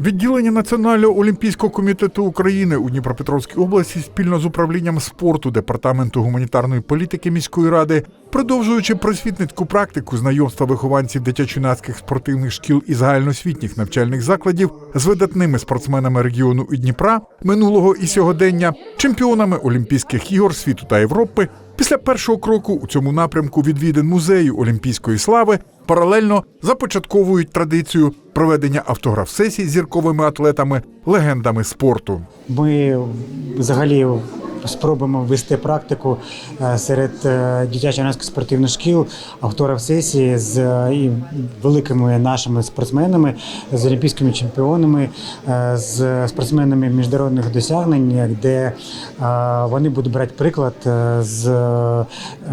Відділення Національного олімпійського комітету України у Дніпропетровській області спільно з управлінням спорту департаменту гуманітарної політики міської ради, продовжуючи просвітницьку практику знайомства вихованців дитячо-юнацьких спортивних шкіл і загальноосвітніх навчальних закладів з видатними спортсменами регіону і Дніпра минулого і сьогодення, чемпіонами Олімпійських ігор світу та Європи. Після першого кроку у цьому напрямку відвідин музею Олімпійської слави паралельно започатковують традицію проведення автограф-сесій зірковими атлетами, легендами спорту. Ми взагалі спробуємо ввести практику е, серед е, дитячо-юнацьких спортивних шкіл, авторів сесії з е, великими нашими спортсменами, з олімпійськими чемпіонами, з спортсменами міжнародних досягнень, де вони будуть брати приклад з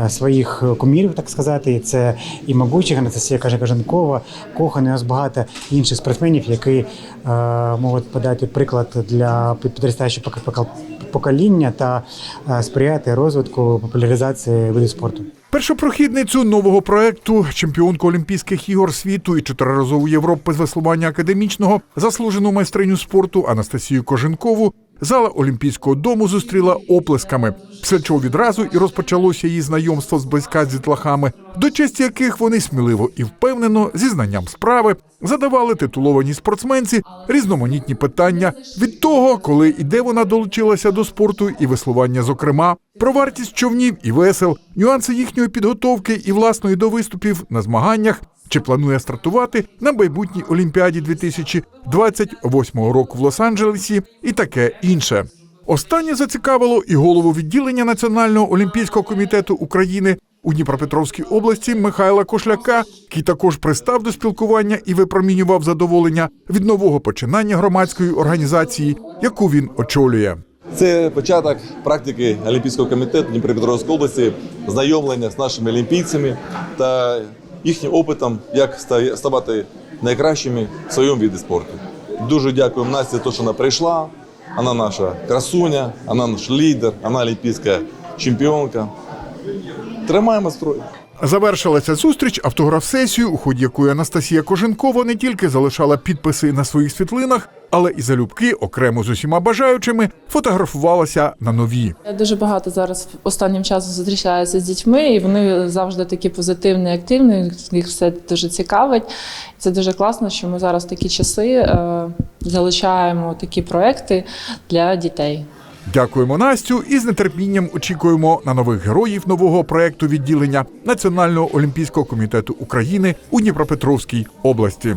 своїх кумірів, так сказати. І Це і Могучих, Анастасія Кажанкова, Кохан, і нас багато інших спортсменів, які можуть подати приклад для підростаючого покоління та е, сприяти розвитку популяризації виду спорту. Першопрохідницю нового проекту, чемпіонку Олімпійських ігор світу і чотириразову Європи з веслування академічного, заслужену майстриню спорту Анастасію Коженкову, зала Олімпійського дому зустріла оплесками, після чого відразу і розпочалося її знайомство зблизька з дітлахами, до честі яких вони сміливо і впевнено, зі знанням справи, задавали титуловані спортсменці різноманітні питання від того, коли і де вона долучилася до спорту і веслування, зокрема, про вартість човнів і весел, нюанси їхньої підготовки і власної до виступів на змаганнях. Чи планує стартувати на майбутній Олімпіаді 2028 року в Лос-Анджелесі і таке інше. Останнє зацікавило і голову відділення Національного олімпійського комітету України у Дніпропетровській області Михайла Кошляка, який також пристав до спілкування і випромінював задоволення від нового починання громадської організації, яку він очолює. Це початок практики Олімпійського комітету Дніпропетровської області, знайомлення з нашими олімпійцями та їхнім опитом, як ста- ставати найкращими в своєму віді спорту. Дуже дякуємо Насті за те, що вона прийшла. Вона наша красуня, вона наш лідер, вона олімпійська чемпіонка. Тримаємо строй. Завершилася зустріч автограф-сесією, у ході якої Анастасія Коженкова не тільки залишала підписи на своїх світлинах, але і залюбки окремо з усіма бажаючими фотографувалася на нові. Я дуже багато зараз останнім часом зустрічаюся з дітьми, і вони завжди такі позитивні, активні. Їх все дуже цікавить. Це дуже класно, що ми зараз такі часи е, залучаємо такі проекти для дітей. Дякуємо Настю і з нетерпінням очікуємо на нових героїв нового проекту відділення Національного олімпійського комітету України у Дніпропетровській області.